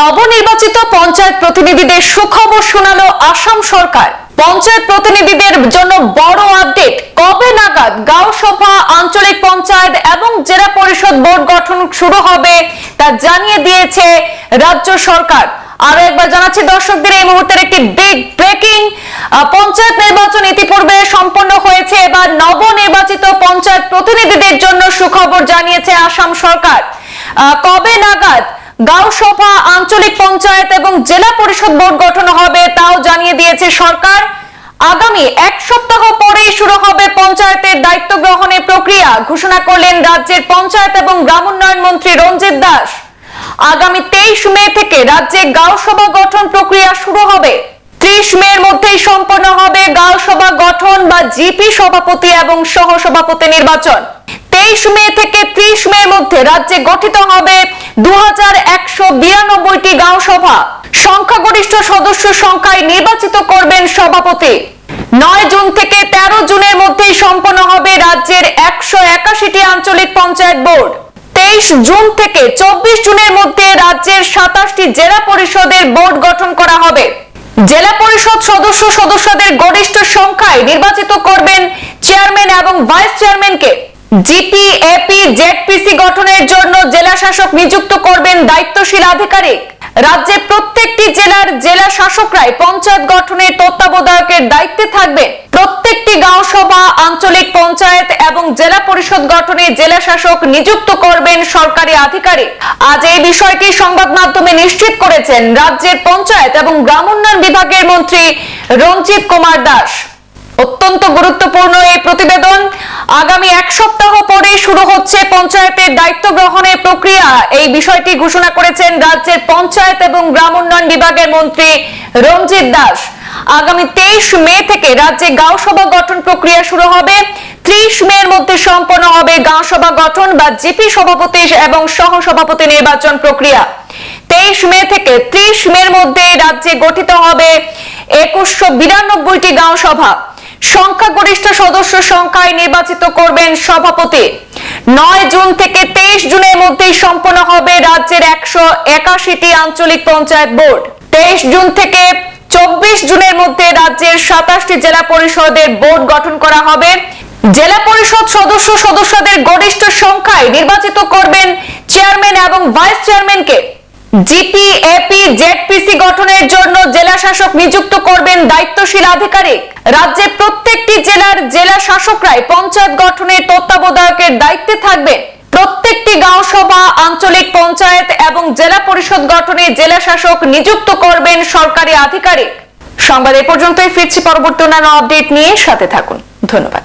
নবনির্বাচিত পঞ্চায়েত প্রতিনিধিদের সুখবর শোনালো আসাম সরকার। পঞ্চায়েত প্রতিনিধিদের জন্য বড় আপডেট, কবে নাগাদ গাঁও সভা আঞ্চলিক পঞ্চায়েত এবং জেলা পরিষদ বোর্ড গঠন শুরু হবে তা জানিয়ে দিয়েছে রাজ্য সরকার। আরও একবার জানাচ্ছি দর্শকদের, এই মুহূর্তের একটি বিগ ব্রেকিং পঞ্চায়েত নির্বাচন ইতিপূর্বে সম্পন্ন হয়েছে। এবার নবনির্বাচিত পঞ্চায়েত প্রতিনিধিদের জন্য সুখবর জানিয়েছে আসাম সরকার। কবে নাগাদ গাঁও সভা আঞ্চলিক পঞ্চায়েত এবং জেলা পরিষদ বোর্ড গঠন হবে তাও জানিয়ে দিয়েছে সরকার। আগামী এক সপ্তাহ পরে শুরু হবে পঞ্চায়েতের দায়িত্ব গ্রহণের প্রক্রিয়া, ঘোষণা করলেন রাজ্যের পঞ্চায়েত এবং গ্রামোন্নয়ন মন্ত্রী রঞ্জিত দাস। আগামী তেইশ মে থেকে রাজ্যে গাঁও সভা গঠন প্রক্রিয়া শুরু হবে। ত্রিশ মে এর মধ্যেই সম্পন্ন হবে গাঁও সভা গঠন বা জিপি সভাপতি এবং সহ সভাপতি নির্বাচন। তেইশ মে থেকে ত্রিশ মে মধ্যে রাজ্যে গঠিত হবে দু গাঁও সভা সংখ্যাগরিষ্ঠ সদস্য সংখ্যায় নির্বাচিত করবেন সভাপতি। নয় জুন থেকে তেরো জুনের মধ্যেই সম্পন্ন হবে রাজ্যের একশো একাশিটি আঞ্চলিক পঞ্চায়েত বোর্ড। তেইশ জুন থেকে চব্বিশ জুনের মধ্যে রাজ্যের সাতাশটি জেলা পরিষদের বোর্ড গঠন করা হবে। জেলা পরিষদ সদস্য সদস্যদের গরিষ্ঠ সংখ্যায় নির্বাচিত করবেন চেয়ারম্যান এবং ভাইস চেয়ারম্যানকে। জিপি এপি জেডপিসি গঠনের জন্য জেলা শাসক নিযুক্ত করবেন দায়িত্বশীল আধিকারিক। রাজ্যের প্রত্যেকটি জেলার জেলা শাসকরাই পঞ্চায়েত গঠনের তত্ত্বাবধায়কের দায়িত্বে থাকবে প্রত্যেকটি গাঁও সভা, আঞ্চলিক পঞ্চায়েত এবং জেলা পরিষদ গঠনে জেলা শাসক নিযুক্ত করবেন সরকারি আধিকারিক। আজ এই বিষয়টি সংবাদ মাধ্যমে নিশ্চিত করেছেন রাজ্যের পঞ্চায়েত এবং গ্রামোন্নয়ন বিভাগের মন্ত্রী রঞ্জিত কুমার দাস। অত্যন্ত গুরুত্বপূর্ণ এই প্রতিবেদন। আগামী এক সপ্তাহ পরে শুরু হচ্ছে পঞ্চায়েতের দায়িত্ব গ্রহণের প্রক্রিয়া। এই বিষয়টি ঘোষণা করেছেন রাজ্যের পঞ্চায়েত এবং গ্রাম উন্নয়ন বিভাগের মন্ত্রী রঞ্জিত দাস। আগামী তেইশ মে থেকে রাজ্যে গাঁও সভা গঠন প্রক্রিয়া শুরু হবে। ত্রিশ মে এর মধ্যে সম্পন্ন হবে গাঁও সভা গঠন বা জিপি সভাপতি এবং সহ সভাপতি নির্বাচন প্রক্রিয়া। তেইশ মে থেকে ত্রিশ মে এর মধ্যে রাজ্যে গঠিত হবে একুশশো বিরানব্বইটি গাঁও সভা। সংখ্যাগরিষ্ঠ সদস্য সংখ্যায় নির্বাচিত করবেন সভাপতি। নয় জুন থেকে তেইশ জুনের মধ্যেই সম্পন্ন হবে রাজ্যের একশো একাশিটি আঞ্চলিক পঞ্চায়েত বোর্ড। তেইশ জুন থেকে চব্বিশ জুনের মধ্যে রাজ্যের সাতাশটি জেলা পরিষদের বোর্ড গঠন করা হবে। জেলা পরিষদ সদস্য সদস্যদের গরিষ্ঠ সংখ্যায় নির্বাচিত করবেন চেয়ারম্যান এবং ভাইস চেয়ারম্যানকে। জিপি, এপি, জেডপিসি গঠনের জন্য জেলা শাসক নিযুক্ত করবেন দায়িত্বশীল আধিকারিক। রাজ্যের প্রত্যেকটি জেলার জেলা শাসকরাই পঞ্চায়েত গঠনের তত্ত্বাবধায়কের দায়িত্বে থাকবেন। প্রত্যেকটি গাঁও সভা আঞ্চলিক পঞ্চায়েত এবং জেলা পরিষদ গঠনে জেলা শাসক নিযুক্ত করবেন সরকারি আধিকারিক। সংবাদ এ পর্যন্তই, ফিরছি পরবর্তী অন্যান্য আপডেট নিয়ে সাথে থাকুন। ধন্যবাদ।